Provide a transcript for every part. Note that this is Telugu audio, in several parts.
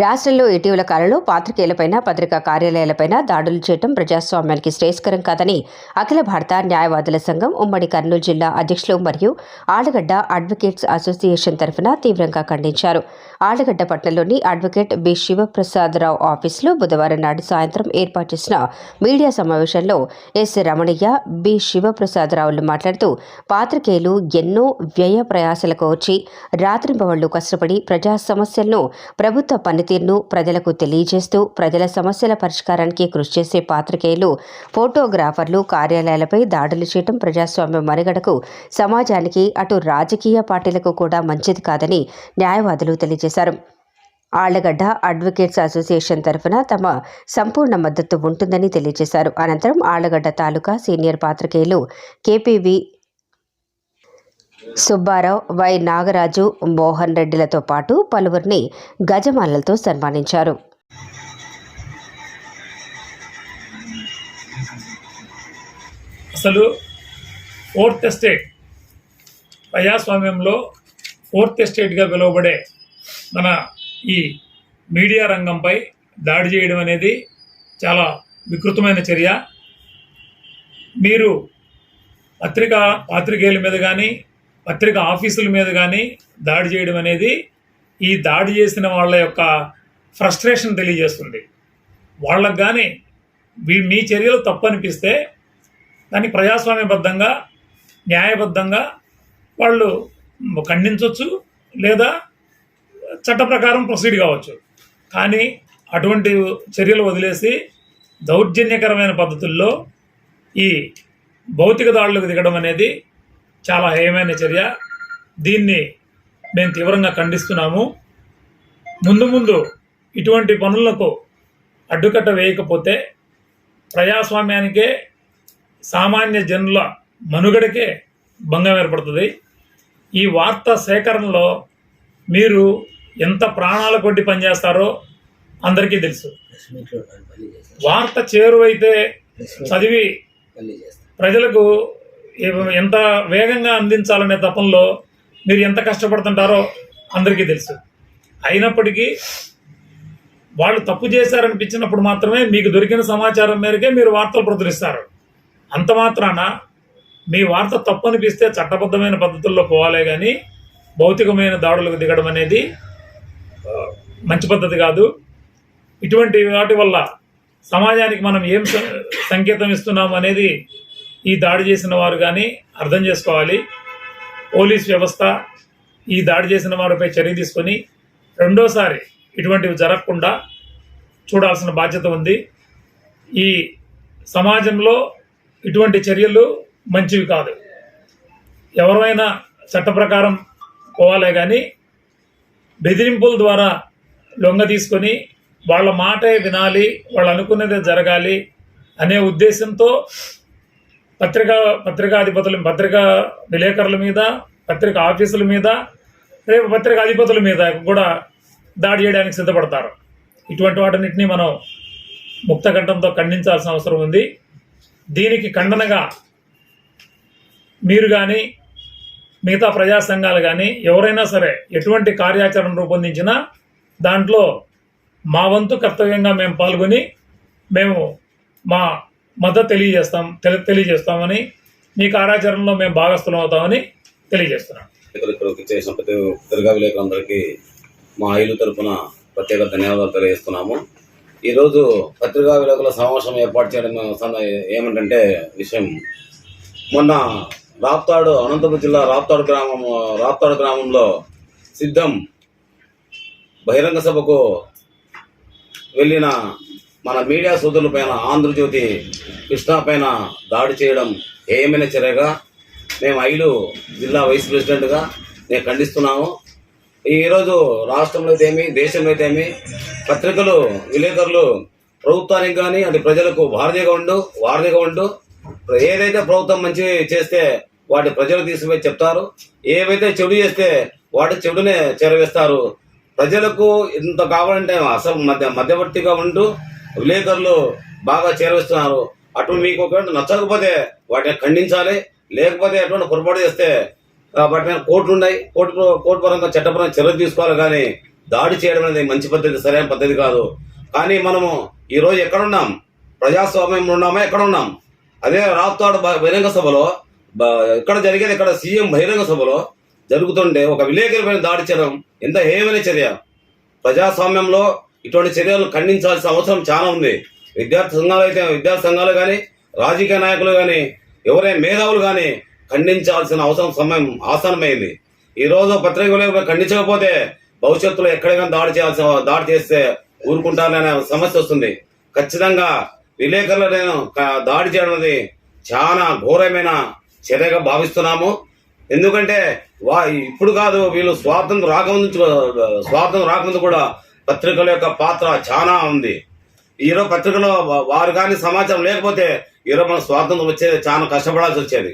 రాష్ట్రంలో ఇటీవల కాలంలో పాత్రికేయులపైన పత్రికా కార్యాలయాలపైన దాడులు చేయడం ప్రజాస్వామ్యానికి శ్రేయస్కరం కాదని అఖిల భారత న్యాయవాదుల సంఘం ఉమ్మడి కర్నూలు జిల్లా అధ్యక్షులు మరియు ఆళ్ళగడ్డ అడ్వకేట్స్ అసోసియేషన్ తరఫున తీవ్రంగా ఖండించారు. ఆళ్ళగడ్డ పట్టణంలోని అడ్వకేట్ బి శివప్రసాదరావు ఆఫీసులో బుధవారం నాడు సాయంత్రం ఏర్పాటు చేసిన మీడియా సమావేశంలో ఎస్ రమణయ్య బి శివప్రసాదరావులు మాట్లాడుతూ పాత్రికేయులు ఎన్నో వ్యయ ప్రయాసలకు వచ్చి రాత్రింబవళ్ళు కష్టపడి ప్రజా సమస్యలను ప్రభుత్వ పని పనితీరును ప్రజలకు తెలియజేస్తూ ప్రజల సమస్యల పరిష్కారానికి కృషి చేసే పాత్రికేయులు ఫోటోగ్రాఫర్లు కార్యాలయాలపై దాడులు చేయడం ప్రజాస్వామ్య మనుగడకు సమాజానికి అటు రాజకీయ పార్టీలకు కూడా మంచిది కాదని న్యాయవాదులు తెలియజేశారు. ఆళ్ళగడ్డ అడ్వకేట్స్ అసోసియేషన్ తరఫున తమ సంపూర్ణ మద్దతు ఉంటుందని తెలియజేశారు. అనంతరం ఆళ్ళగడ్డ తాలూకా సీనియర్ పాత్రికేయులు కేపీవి సుబ్బారావు వై. నాగరాజు మోహన్ రెడ్డిలతో పాటు పలువురిని గజమాలలతో సన్మానించారు. అసలు ఫోర్త్ ఎస్టేట్ ప్రజాస్వామ్యంలో ఫోర్త్ ఎస్టేట్గా పిలువబడే మన ఈ మీడియా రంగంపై దాడి చేయడం అనేది చాలా వికృతమైన చర్య. మీరు పత్రికా పాత్రికేయుల మీద కానీ పత్రిక ఆఫీసుల మీద కానీ దాడి చేయడం అనేది ఈ దాడి చేసిన వాళ్ళ యొక్క ఫ్రస్ట్రేషన్ తెలియజేస్తుంది. వాళ్ళకు కానీ మీ- మీ చర్యలు తప్పు అనిపిస్తే దాన్ని ప్రజాస్వామ్యబద్ధంగా న్యాయబద్ధంగా వాళ్ళు ఖండించవచ్చు లేదా చట్ట ప్రకారం ప్రొసీడ్ కావచ్చు. కానీ అటువంటి చర్యలు వదిలేసి దౌర్జన్యకరమైన పద్ధతుల్లో ఈ భౌతిక దాడులకు దిగడం అనేది చాలా హేయమైన చర్య. దీన్ని మేము తీవ్రంగా ఖండిస్తున్నాము. ముందు ముందు ఇటువంటి పనులకు అడ్డుకట్ట వేయకపోతే ప్రజాస్వామ్యానికే సామాన్య జనుల మనుగడకే భంగం ఏర్పడుతుంది. ఈ వార్త సేకరణలో మీరు ఎంత ప్రాణాల కొద్ది పనిచేస్తారో అందరికీ తెలుసు. వార్త చేరువైతే చదివి ప్రజలకు ఎంత వేగంగా అందించాలనే తపంలో మీరు ఎంత కష్టపడుతుంటారో అందరికీ తెలుసు. అయినప్పటికీ వాళ్ళు తప్పు చేశారనిపించినప్పుడు మాత్రమే మీకు దొరికిన సమాచారం మేరకే మీరు వార్తలు ప్రచురిస్తారు. అంత మాత్రాన మీ వార్త తప్పు అనిపిస్తే చట్టబద్ధమైన పద్ధతుల్లో పోవాలే కానీ భౌతికమైన దాడులకు దిగడం అనేది మంచి పద్ధతి కాదు. ఇటువంటి వాటి వల్ల సమాజానికి మనం ఏం సంకేతం ఇస్తున్నాం అనేది ఈ దాడి చేసిన వారు కానీ అర్థం చేసుకోవాలి. పోలీస్ వ్యవస్థ ఈ దాడి చేసిన వారిపై చర్య తీసుకొని రెండోసారి ఇటువంటివి జరగకుండా చూడాల్సిన బాధ్యత ఉంది. ఈ సమాజంలో ఇటువంటి చర్యలు మంచివి కాదు. ఎవరైనా చట్ట ప్రకారం పోవాలే కానీ బెదిరింపుల ద్వారా లొంగ తీసుకొని వాళ్ళ మాటే వినాలి వాళ్ళు అనుకున్నదే జరగాలి అనే ఉద్దేశంతో పత్రికా పత్రికాధిపతుల పత్రికా విలేకరుల మీద పత్రికా ఆఫీసుల మీద రేపు పత్రికా అధిపతుల మీద కూడా దాడి చేయడానికి సిద్ధపడతారు. ఇటువంటి వాటన్నిటిని మనం ముక్తకంఠంతో ఖండించాల్సిన అవసరం ఉంది. దీనికి ఖండనగా మీరు కానీ మిగతా ప్రజా సంఘాలు కానీ ఎవరైనా సరే ఎటువంటి కార్యాచరణ రూపొందించినా దాంట్లో మా వంతు కర్తవ్యంగా మేము పాల్గొని మేము మా మద్దతు తెలియజేస్తాం తెలి తెలియజేస్తామని మీ కార్యాచరణలో మేము భాగస్థులం అవుతామని తెలియజేస్తున్నాం. ఇక్కడికి చేసిన ప్రతి పత్రికా విలేకరులందరికీ మా ఐలు తరపున ప్రత్యేక ధన్యవాదాలు తెలియజేస్తున్నాము. ఈరోజు పత్రికా విలేకరుల సమావేశం ఏర్పాటు చేయడం ఏమిటంటే విషయం మొన్న రాప్తాడు అనంతపురం జిల్లా రాప్తాడు గ్రామం రాప్తాడు గ్రామంలో సిద్ధం బహిరంగ సభకు వెళ్ళిన మన మీడియా సోదరుల పైన ఆంధ్రజ్యోతి కృష్ణ పైన దాడి చేయడం ఏమైనా చర్యగా మేము ఐలు జిల్లా వైస్ ప్రెసిడెంట్గా నేను ఖండిస్తున్నాము. ఈరోజు రాష్ట్రంలో అయితే ఏమి దేశంలో అయితే ఏమి పత్రికలు విలేకరులు ప్రభుత్వానికి కానీ అంటే ప్రజలకు వారధిగా ఉండు వారధిగా ఉండు. ఏదైతే ప్రభుత్వం మంచి చేస్తే వాటి ప్రజలు తీసుకుపోయి చెప్తారు. ఏవైతే చెడు చేస్తే వాటి చెడునే చేరవేస్తారు. ప్రజలకు ఇంత కావాలంటే అసలు మధ్య మధ్యవర్తిగా ఉంటూ విలేకరులు బాగా చేరవేస్తున్నారు. అటు మీకు ఒకవేళ నచ్చకపోతే వాటిని ఖండించాలి. లేకపోతే అటువంటి పొరపాటు చేస్తే వాటి మీద కోర్టులు ఉన్నాయి. కోర్టు కోర్టు పరంగా చట్టపరంగా చర్యలు తీసుకోవాలి కానీ దాడి చేయడం అనేది మంచి పద్ధతి సరైన పద్ధతి కాదు. కానీ మనము ఈరోజు ఎక్కడున్నాం? ప్రజాస్వామ్యంలో ఉన్నామా? ఎక్కడ ఉన్నాం అదే రాప్తాడు బ- బహిరంగ సభలో ఇక్కడ జరిగేది ఇక్కడ సీఎం బహిరంగ సభలో జరుగుతుంటే ఒక విలేకరిపైన దాడి చేయడం ఎంత హేమైన చర్య? ప్రజాస్వామ్యంలో ఇటువంటి చర్యలు ఖండించాల్సిన అవసరం చాలా ఉంది. విద్యార్థి సంఘాలు అయితే విద్యార్థి సంఘాలు కానీ రాజకీయ నాయకులు కానీ ఎవరైనా మేధావులు కానీ ఖండించాల్సిన అవసరం సమయం ఆసనమైంది ఈ రోజు పత్రిక విలేకరులు ఖండించకపోతే భవిష్యత్తులో ఎక్కడైనా దాడి చేయాల్సిన దాడి చేస్తే ఊరుకుంటారనే సమస్య వస్తుంది. ఖచ్చితంగా విలేకరులను దాడి చేయడం అనేది చాలా ఘోరమైన చర్యగా భావిస్తున్నాము. ఎందుకంటే వా ఇప్పుడు కాదు వీళ్ళు స్వాతంత్రం రాకముందు స్వాతంత్రం రాకముందు కూడా పత్రికల యొక్క పాత్ర చాలా ఉంది. ఈరోజు పత్రికలో వారు కానీ సమాచారం లేకపోతే ఈరోజు మన స్వాతంత్రం వచ్చేది చాలా కష్టపడాల్సి వచ్చేది.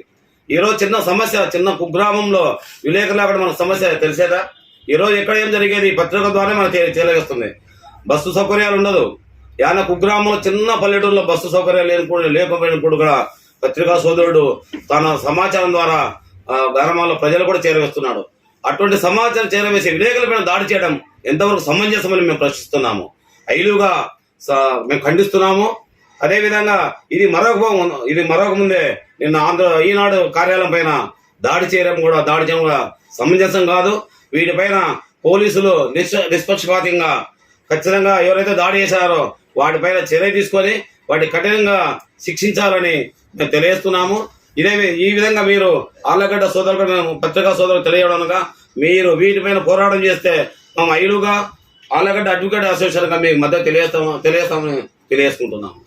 ఈరోజు చిన్న సమస్య చిన్న కుగ్రామంలో విలేకరులు అక్కడ మన సమస్య తెలిసేదా? ఈరోజు ఎక్కడ ఏం జరిగేది? ఈ పత్రిక ద్వారా మనకి తెలియజేస్తుంది బస్సు సౌకర్యాలు ఉండదు. యాన కుగ్రామంలో చిన్న పల్లెటూరులో బస్సు సౌకర్యాలు లేని లేకపోయినప్పుడు కూడా పత్రికా సోదరుడు తన సమాచారం ద్వారా గ్రామాల్లో ప్రజలు కూడా చేరవేస్తున్నాడు. అటువంటి సమాచారం చేరవేసి విలేకరులపైన దాడి చేయడం ఎంతవరకు సమంజసమని మేము ప్రశ్నిస్తున్నాము. ఐలుగా స- మేము ఖండిస్తున్నాము. అదేవిధంగా ఇది మరొక ఇది మరొక ముందే నిన్న ఆంధ్ర ఈనాడు కార్యాలయం పైన దాడి చేయడం కూడా దాడి చేయడం కూడా సమంజసం కాదు. వీటిపైన పోలీసులు నిష్ నిష్పక్షపాతంగా ఖచ్చితంగా ఎవరైతే దాడి చేశారో వాటిపైన చర్య తీసుకొని వాటి కఠినంగా శిక్షించాలని మేము తెలియజేస్తున్నాము. ఇదే ఈ విధంగా మీరు ఆళ్ళగడ్డ సోదరులు మేము పత్రికా సోదరులు తెలియడనగా మీరు వీటిపైన పోరాటం చేస్తే మా మహిళగా ఆలగడ్డ అడ్వకేట్ అసోసియేషన్గా మీకు మద్దతు తెలియస్తాము తెలియస్తామని తెలియజేసుకుంటున్నాము